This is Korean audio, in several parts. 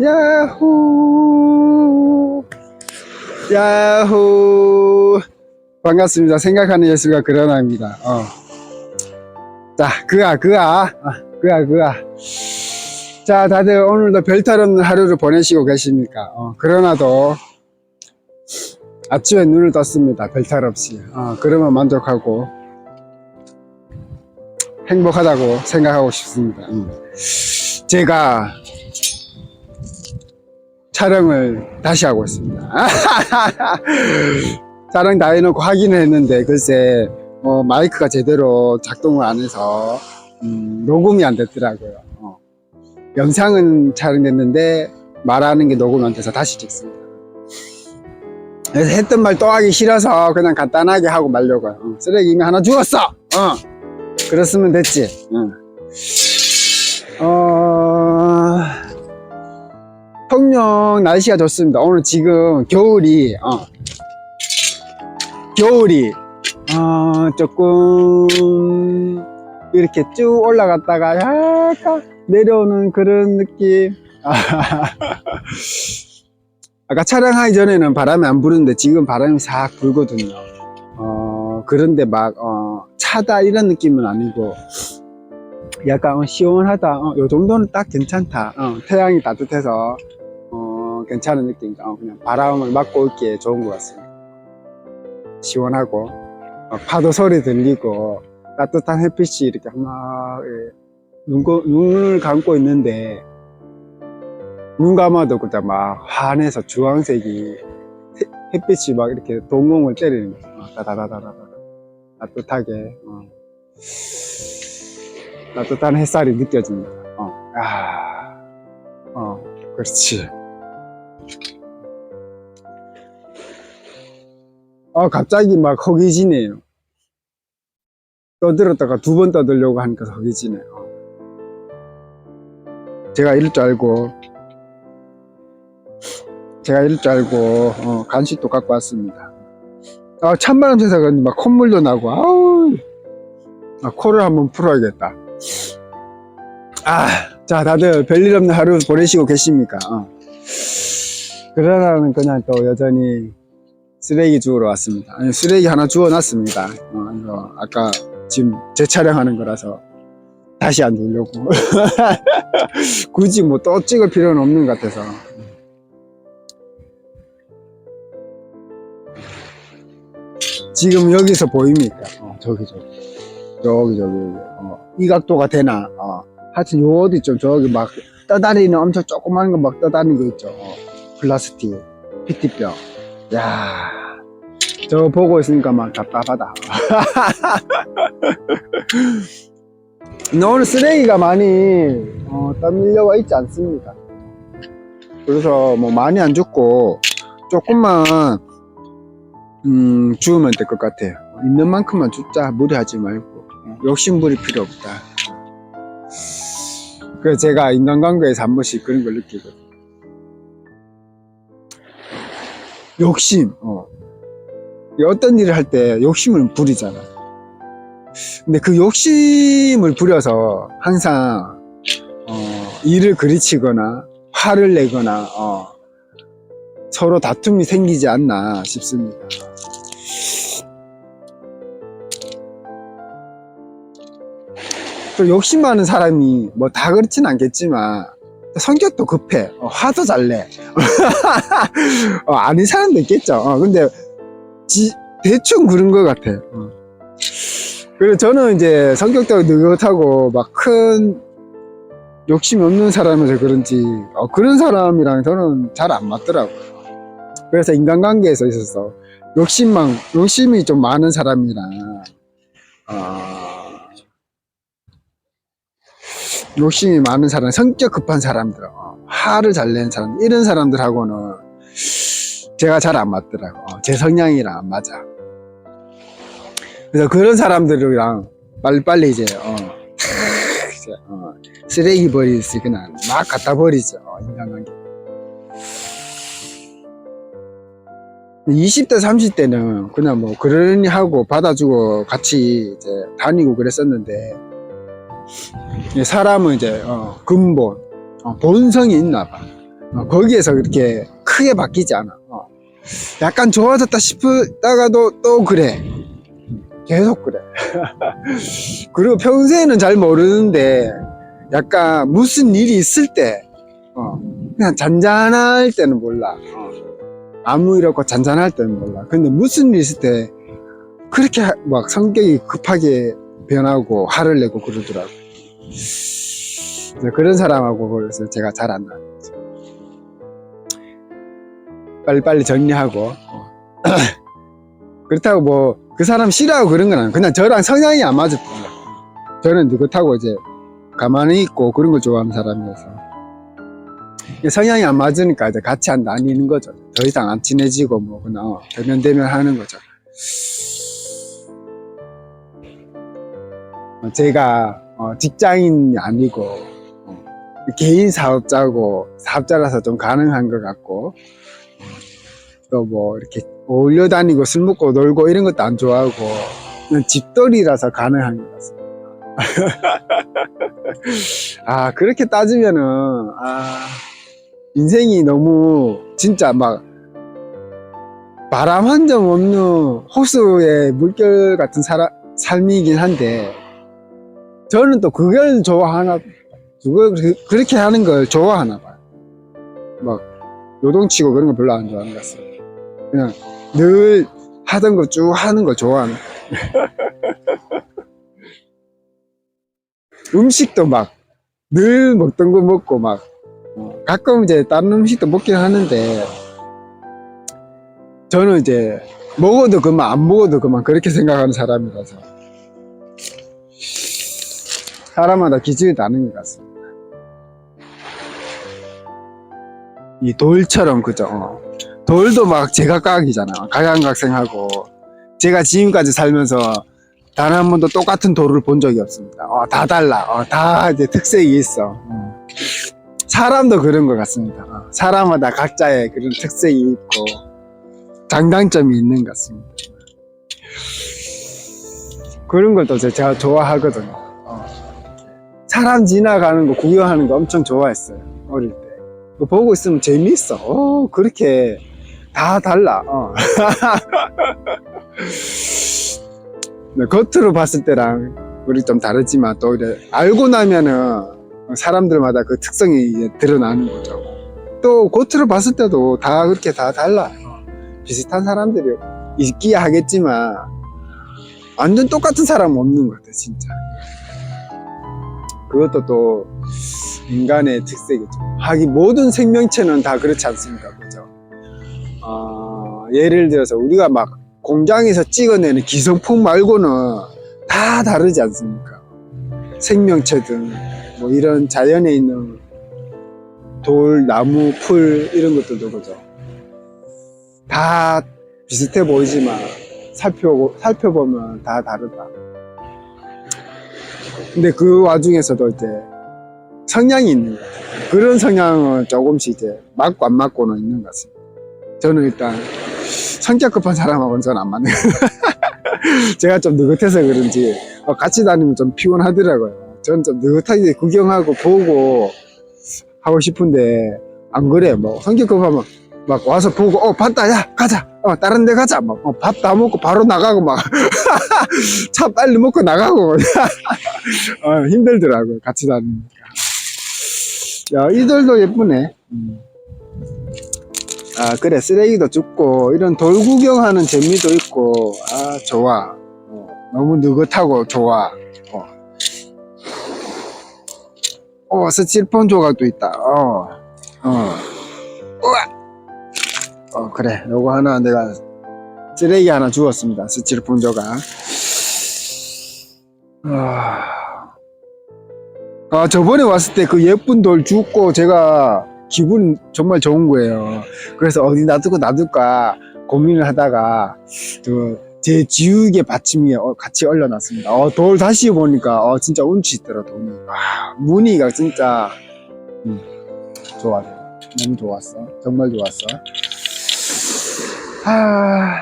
야호. 야호. 반갑습니다. 생각하는 예술가 그러나입니다. 어. 자 그아 그아. 아, 그아 그아. 자 다들 오늘도 별탈 없는 하루를 보내시고 계십니까? 어, 그러나도 아침에 눈을 떴습니다. 별탈 없이. 어, 그러면 만족하고 행복하다고 생각하고 싶습니다. 음. 제가 촬영을 다시 하고 있습니다. 촬영 다 해놓고 확인을 했는데 글쎄 어, 마이크가 제대로 작동을 안 해서 음, 녹음이 안 됐더라고요. 어. 영상은 촬영됐는데 말하는 게 녹음 안 돼서 다시 찍습니다. 그래서 했던 말 또 하기 싫어서 그냥 간단하게 하고 말려고요. 어, 쓰레기 이미 하나 주웠어. 어. 그랬으면 됐지. 어. 어... 통영 날씨가 좋습니다. 오늘 지금 겨울이 어, 겨울이 어, 조금 이렇게 쭉 올라갔다가 약간 내려오는 그런 느낌. 아까 촬영하기 전에는 바람이 안 부는데 지금 바람이 싹 불거든요. 어, 그런데 막 어, 차다 이런 느낌은 아니고 약간 어, 시원하다. 어, 요 정도는 딱 괜찮다. 어, 태양이 따뜻해서 어, 괜찮은 느낌이다. 어, 그냥 바람을 맞고 있기에 좋은 것 같습니다. 시원하고 어, 파도 소리 들리고 따뜻한 햇빛이 이렇게 막 예, 눈, 거- 눈을 감고 있는데 눈 감아도 그때 막 환해서 주황색이 해- 햇빛이 막 이렇게 동공을 때리는 거죠. 어, 다다다다다 따뜻하게 어. 따뜻한 햇살이 느껴집니다. 어, 아, 어, 그렇지. 어, 갑자기 막 허기지네요. 떠들었다가 두 번 떠들려고 하니까 허기지네요. 제가 이럴 줄 알고, 제가 이럴 줄 알고, 어, 간식도 갖고 왔습니다. 아, 찬바람 그런지 막 콧물도 나고, 아우, 아, 코를 한번 풀어야겠다. 아, 자, 다들 별일 없는 하루 보내시고 계십니까? 어. 그러나는 그냥 또 여전히 쓰레기 주우러 왔습니다. 아니, 쓰레기 하나 주워놨습니다. 어, 이거 아까 지금 재촬영하는 거라서 다시 안 주려고. 굳이 뭐 또 찍을 필요는 없는 것 같아서. 지금 여기서 보입니까? 어, 저기, 저기. 저기, 저기. 어, 이 각도가 되나? 어. 하여튼 요 어디 좀 저기 막 떠다니는 엄청 조그만 거 막 떠다니는 거 있죠. 어, 플라스틱, PT병. 야, 저거 보고 있으니까 막 답답하다. 오늘 쓰레기가 많이 어, 떠밀려와 있지 않습니다. 그래서 뭐 많이 안 줍고 조금만 음, 주우면 될 것 같아요. 있는 만큼만 줍자 무리하지 말고 어, 욕심 부릴 필요 없다. 그래서 제가 인간관계에서 한 번씩 그런 걸 느끼거든요. 욕심, 어. 이 어떤 일을 할 때 욕심을 부리잖아. 근데 그 욕심을 부려서 항상, 어, 일을 그르치거나, 화를 내거나, 어, 서로 다툼이 생기지 않나 싶습니다. 또 욕심 많은 사람이 뭐 다 그렇진 않겠지만 성격도 급해 어, 화도 잘내 어, 아닌 사람도 있겠죠 어, 근데 지- 대충 그런 것 같아 어. 그리고 저는 이제 성격도 느긋하고 막 큰 욕심이 없는 사람이라서 그런지 어, 그런 사람이랑 저는 잘 안 맞더라고요. 그래서 인간관계에서 있어서 욕심만 욕심이 좀 많은 사람이랑 어, 욕심이 많은 사람, 성격 급한 사람들, 어, 화를 잘 내는 사람, 이런 사람들하고는 제가 잘 안 맞더라고. 어, 제 성향이랑 안 맞아. 그래서 그런 사람들이랑 빨리빨리 이제, 어, 이제, 어, 쓰레기 버리지 그냥 막 갖다 버리죠. 어, 인간관계. 20대, 30대는 그냥 뭐 그러니 하고 받아주고 같이 이제 다니고 그랬었는데 이 사람은 이제 어, 근본 어, 본성이 있나 봐. 어, 거기에서 그렇게 크게 바뀌지 않아. 어. 약간 좋아졌다 싶다가도 또 그래. 계속 그래. 그리고 평소에는 잘 모르는데 약간 무슨 일이 있을 때 어, 그냥 잔잔할 때는 몰라. 어. 아무 일 없고 잔잔할 때는 몰라. 근데 무슨 일 있을 때 그렇게 하- 막 성격이 급하게 변하고 화를 내고 그러더라고. 그런 사람하고 그래서 제가 잘 안 나요. 빨리빨리 정리하고. 어. 그렇다고 뭐 그 사람 싫어하고 그런 건 아니에요. 그냥 저랑 성향이 안 맞을 뿐이야. 저는 느긋하고 이제 가만히 있고 그런 걸 좋아하는 사람이어서. 성향이 안 맞으니까 이제 같이 안 다니는 거죠. 더 이상 안 친해지고 뭐 그냥 어, 대면대면 하는 거죠. 어, 제가 어, 직장인이 아니고 어, 개인 사업자고 사업자라서 좀 가능한 것 같고 또 뭐 이렇게 어울려 다니고 술 먹고 놀고 이런 것도 안 좋아하고 그냥 집돌이라서 가능한 것 같습니다. 아 그렇게 따지면은 아 인생이 너무 진짜 막 바람 한 점 없는 호수의 물결 같은 사람, 삶이긴 한데 저는 또 그걸 좋아하나 그걸 그- 그렇게 하는 걸 좋아하나 봐요 막 요동치고 그런 거 별로 안 좋아하는 것 같아요 그냥 늘 하던 거 쭉 하는 거 좋아하는 음식도 막 늘 먹던 거 먹고 막 어, 가끔 이제 다른 음식도 먹긴 하는데 저는 이제 먹어도 그만 안 먹어도 그만 그렇게 생각하는 사람이라서 사람마다 기준이 다른 것 같습니다. 이 돌처럼 그죠? 어. 돌도 막 제각각이잖아. 각양각색하고 제가 지금까지 살면서 단 한 번도 똑같은 돌을 본 적이 없습니다. 어, 다 달라. 어, 다 이제 특색이 있어. 어. 사람도 그런 것 같습니다. 어, 사람마다 각자의 그런 특색이 있고 장단점이 있는 것 같습니다. 그런 걸 또 제가 좋아하거든요. 어. 사람 지나가는 거 구경하는 거 엄청 좋아했어요. 어릴 때. 보고 있으면 재미있어. 어, 그렇게 다 달라. 어. 네, 겉으로 봤을 때랑 우리 좀 다르지만 또 이래 알고 나면은 사람들마다 그 특성이 이제 드러나는 거죠. 또 겉으로 봤을 때도 다 그렇게 다 달라. 비슷한 사람들이 있기야 하겠지만 완전 똑같은 사람은 없는 것 같아 진짜. 그것도 또 인간의 특색이죠. 하긴 모든 생명체는 다 그렇지 않습니까, 그죠? 어, 예를 들어서 우리가 막 공장에서 찍어내는 기성품 말고는 다 다르지 않습니까? 생명체든 뭐 이런 자연에 있는 돌, 나무, 풀 이런 것들도 그죠? 다 비슷해 보이지만 살펴보, 살펴보면 다 다르다. 근데 그 와중에서도 이제 성향이 있는 것 같아요. 그런 성향은 조금씩 이제 맞고 안 맞고는 있는 것 같습니다. 저는 일단 성격 급한 사람하고는 저는 안 맞는. 제가 좀 느긋해서 그런지 어, 같이 다니면 좀 피곤하더라고요. 저는 좀 느긋하게 구경하고 보고 하고 싶은데 안 그래. 뭐 성격 급하면 막 와서 보고 어 봤다 야 가자 어 다른 데 가자 막 밥 다 먹고 바로 나가고 막 차 빨리 먹고 나가고 어, 힘들더라고요 같이 다니니까 야 이들도 예쁘네 음. 아 그래 쓰레기도 줍고 이런 돌 구경하는 재미도 있고 아 좋아. 어, 너무 느긋하고 좋아. 어, 어 스틸폰 조각도 있다. 어, 어. 우와. 어 그래. 요거 하나 내가 쓰레기 하나 주웠습니다. 스틸폰 조각. 아, 아 저번에 왔을 때 그 예쁜 돌 줍고 제가 기분 정말 좋은 거예요 그래서 어디 놔두고 놔둘까 고민을 하다가 그제 지우개 받침이 어, 같이 올려놨습니다. 어, 돌 다시 보니까 어, 진짜 운치 있더라 돈이. 와 무늬가 진짜 음, 좋아 너무 좋았어 정말 좋았어. 아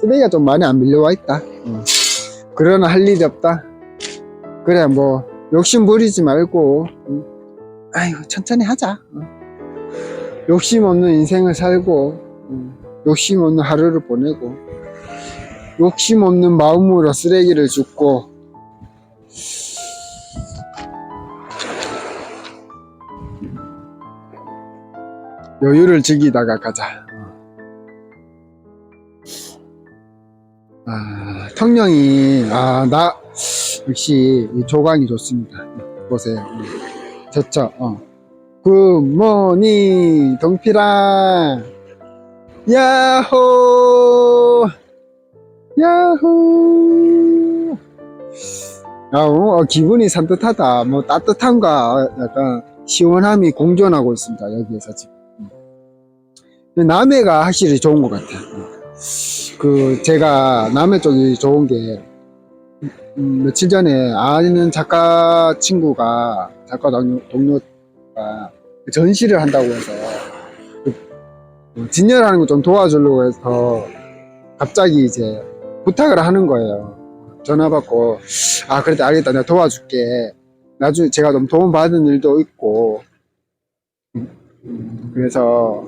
쓰레기가 좀 많이 안 밀려와 있다. 음. 그러나 할 일이 없다. 그래 뭐 욕심 부리지 말고 음. 아이고 천천히 하자. 어. 욕심 없는 인생을 살고 음, 욕심 없는 하루를 보내고 욕심 없는 마음으로 쓰레기를 줍고 여유를 즐기다가 가자. 아, 턱령이, 아, 나, 역시, 이 조광이 좋습니다. 보세요. 좋죠, 어. 굿모닝, 동피랑, 야호! 야호! 아, 어, 기분이 산뜻하다. 뭐, 따뜻함과 약간 시원함이 공존하고 있습니다. 여기에서 지금. 남해가 확실히 좋은 것 같아요. 그 제가 남해 쪽이 좋은 게 음, 며칠 전에 아는 작가 친구가 작가 동료, 동료가 전시를 한다고 해서 그, 어, 진열하는 거 좀 도와주려고 해서 갑자기 이제 부탁을 하는 거예요. 전화 받고 아 그래도 알겠다 내가 도와줄게. 나중에 제가 좀 도움 받은 일도 있고 음, 그래서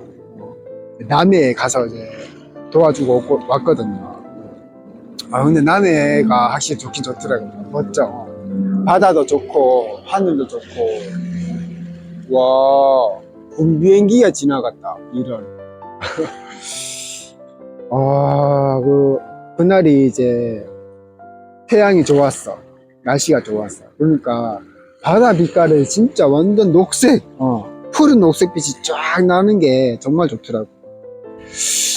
남해에 가서 이제 도와주고 왔거든요. 아, 근데 남해가 확실히 좋긴 좋더라고요. 멋져. 바다도 좋고, 하늘도 좋고, 와, 군비행기가 지나갔다. 이런. 아, 그, 그날이 이제 태양이 좋았어. 날씨가 좋았어. 그러니까 바다 빛깔이 진짜 완전 녹색, 어, 푸른 녹색빛이 쫙 나는 게 정말 좋더라고.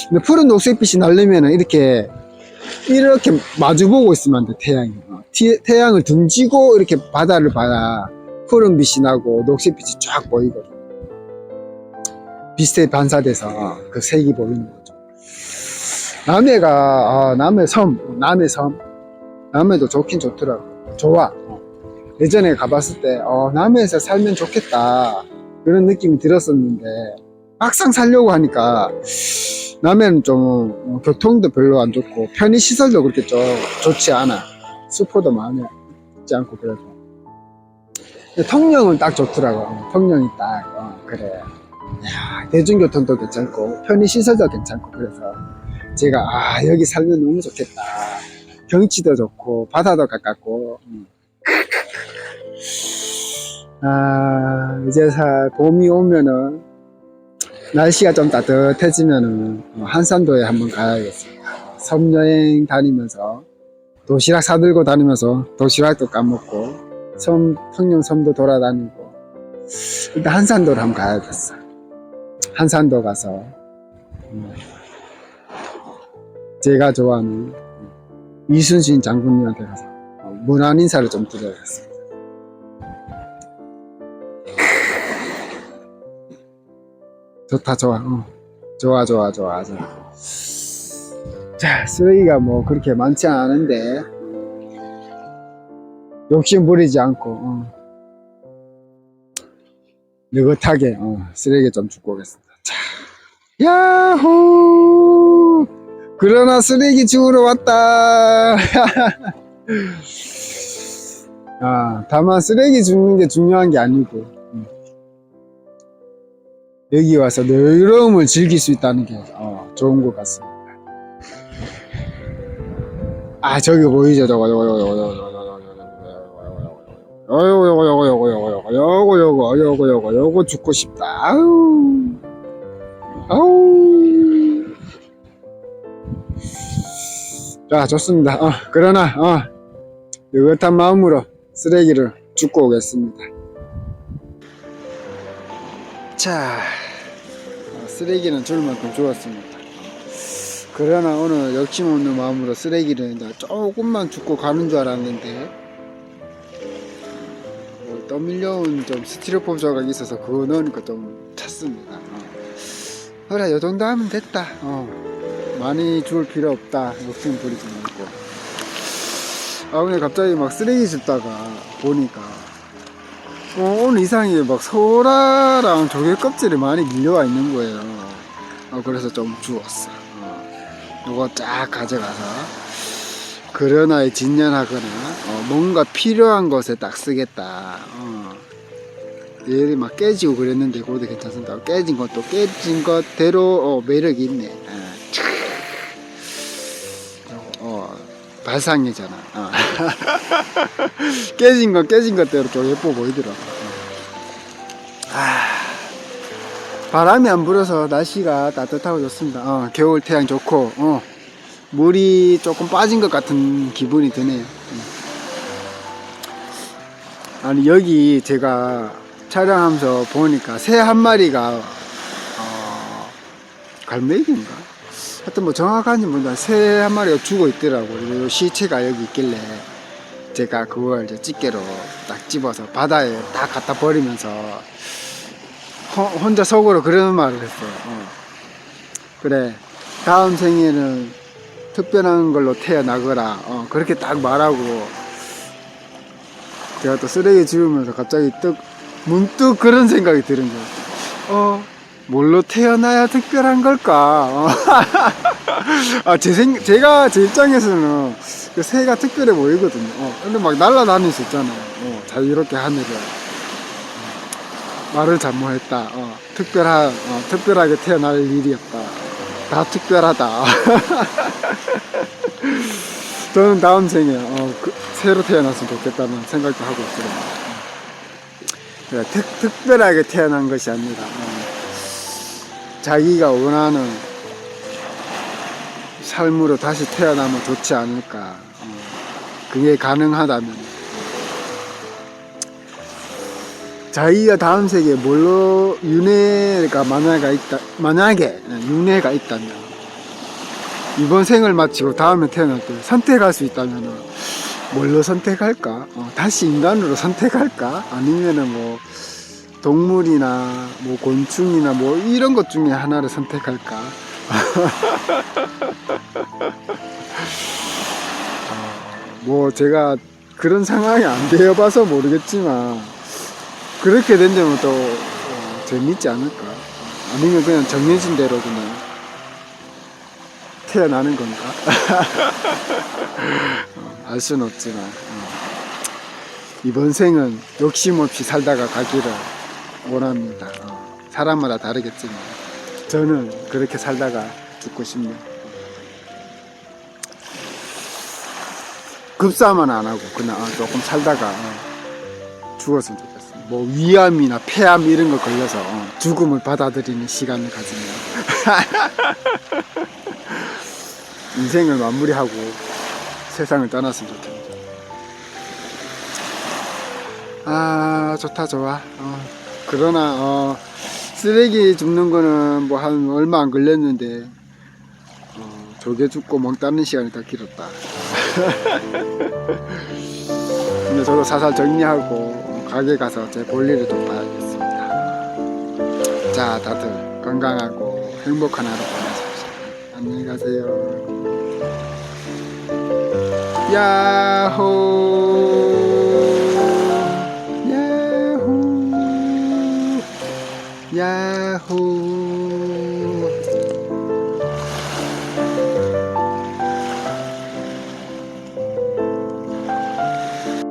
근데 푸른 녹색빛이 나려면 이렇게 이렇게 마주보고 있으면 안 돼, 태양이. 어, 티- 태양을 등지고 이렇게 바다를 봐야 푸른 빛이 나고 녹색빛이 쫙 보이거든. 빛에 반사돼서 그 색이 보이는 거죠. 남해가, 아, 남해 섬, 남해 섬. 남해도 좋긴 좋더라고. 좋아. 어. 예전에 가봤을 때, 어, 남해에서 살면 좋겠다. 그런 느낌이 들었었는데, 막상 살려고 하니까, 남해는 좀 어, 교통도 별로 안 좋고 편의 시설도 그렇게 좀 좋지 않아. 수포도 많이 있지 않고 그래서 통영은 딱 좋더라고. 어, 통영이 딱 어, 그래. 야, 대중교통도 괜찮고 편의 시설도 괜찮고 그래서 제가 아 여기 살면 너무 좋겠다. 경치도 좋고 바다도 가깝고 음. 아 이제 살 봄이 오면은 날씨가 좀 따뜻해지면은 어, 한산도에 한번 가야겠습니다. 섬 여행 다니면서 도시락 사들고 다니면서 도시락도 까먹고 섬 평양 섬도 돌아다니고 일단 한산도를 한번 가야겠어. 한산도 가서 음, 제가 좋아하는 이순신 장군님한테 가서 어, 문안 인사를 좀 드려야겠습니 좋다 좋아. 어. 좋아 좋아 좋아 좋아. 자 쓰레기가 뭐 그렇게 많지 않은데. 욕심 부리지 않고 어. 느긋하게 어, 쓰레기 좀 줍고 오겠습니다. 자 야호! 그러나 쓰레기 주우러 왔다. 아 다만 쓰레기 줍는 게 중요한 게 아니고 여기 와서 여유로움을 즐길 수 있다는 게 어, 좋은 것 같습니다. 아 저기 보이죠 저거 저거 저거 저거 저거 요거 요거 요거 요거 요거 요거 요거 요거 요거 요거 죽고 싶다 아우 아우 자 좋습니다 어 그러나 어 느긋한 마음으로 쓰레기를 줍고 오겠습니다 자 어, 쓰레기는 줄 만큼 주었습니다. 그러나 오늘 욕심 없는 마음으로 쓰레기를 조금만 줍고 가는 줄 알았는데 뭐 떠밀려온 좀 스티로폼 조각이 있어서 그거 넣으니까 좀 찼습니다. 어. 그래 요 정도 하면 됐다. 어. 많이 줄 필요 없다. 욕심 부리지 말고. 아 근데 갑자기 막 쓰레기 줍다가 보니까 어, 오늘 이상하게 막 소라랑 조개 껍질이 많이 밀려와 있는 거예요. 어, 그래서 좀 주웠어. 어, 요거 쫙 가져가서 그러나에 진연하거나 어, 뭔가 필요한 것에 딱 쓰겠다. 어. 내일이 막 깨지고 그랬는데 그것도 괜찮습니다. 깨진 것도 깨진 것대로 어, 매력이 있네. 어. 어, 발상이잖아. 어. 깨진 건 깨진 것대로 좀 예뻐 보이더라고. 아, 바람이 안 불어서 날씨가 따뜻하고 좋습니다. 어, 겨울 태양 좋고, 어, 물이 조금 빠진 것 같은 기분이 드네요. 음. 아니, 여기 제가 촬영하면서 보니까 새 한 마리가, 어, 갈매기인가? 하여튼 뭐 정확한지 모르겠는데 새 한 마리가 죽어 있더라고요. 시체가 여기 있길래 제가 그걸 이제 집게로 딱 집어서 바다에 딱 갖다 버리면서 호- 혼자 속으로 그런 말을 했어요. 어. 그래, 다음 생에는 특별한 걸로 태어나거라. 어, 그렇게 딱 말하고 제가 또 쓰레기 지우면서 갑자기 떡 문득 그런 생각이 드는 거예요. 어, 뭘로 태어나야 특별한 걸까? 어. 아, 제 생, 제가 제 입장에서는 그 새가 특별해 보이거든요. 어, 근데 막 날아다닐 수 있잖아요. 어, 자유롭게 하늘을. 말을 잘못했다. 어, 특별한, 어, 특별하게 태어날 일이었다. 다 특별하다. 저는 다음 생에 어, 그, 새로 태어났으면 좋겠다는 생각도 하고 있어요. 그래, 특, 특별하게 태어난 것이 아니라 어, 자기가 원하는 삶으로 다시 태어나면 좋지 않을까. 어, 그게 가능하다면. 자기가 다음 세계에 뭘로 윤회가 만약에 있다, 만약에 윤회가 있다면 이번 생을 마치고 다음에 태어날 때 선택할 수 있다면 뭘로 선택할까? 어, 다시 인간으로 선택할까? 아니면은 뭐 동물이나 뭐 곤충이나 뭐 이런 것 중에 하나를 선택할까? 뭐 제가 그런 상황이 안 되어봐서 모르겠지만 그렇게 된다면 또 어, 재밌지 않을까? 아니면 그냥 정해진 대로 그냥 태어나는 건가? 어, 알 수는 없지만 어. 이번 생은 욕심 없이 살다가 가기를 원합니다. 어, 사람마다 다르겠지만 저는 그렇게 살다가 죽고 싶네요. 급사만 안 하고 그냥 어, 조금 살다가 어, 죽었으면 좋겠어요. 뭐 위암이나 폐암 이런 거 걸려서 어, 죽음을 받아들이는 시간을 가지면 인생을 마무리하고 세상을 떠났으면 좋겠네요. 아 좋다 좋아. 어, 그러나 어, 쓰레기 줍는 거는 뭐 한 얼마 안 걸렸는데 어, 조개 줍고 멍 따는 시간이 더 길었다. 근데 저도 사살 정리하고 어, 가게 가서 제 볼일을 좀 봐야겠습니다. 자, 다들 건강하고 행복한 하루 보내십시오. 안녕히 가세요. 야호.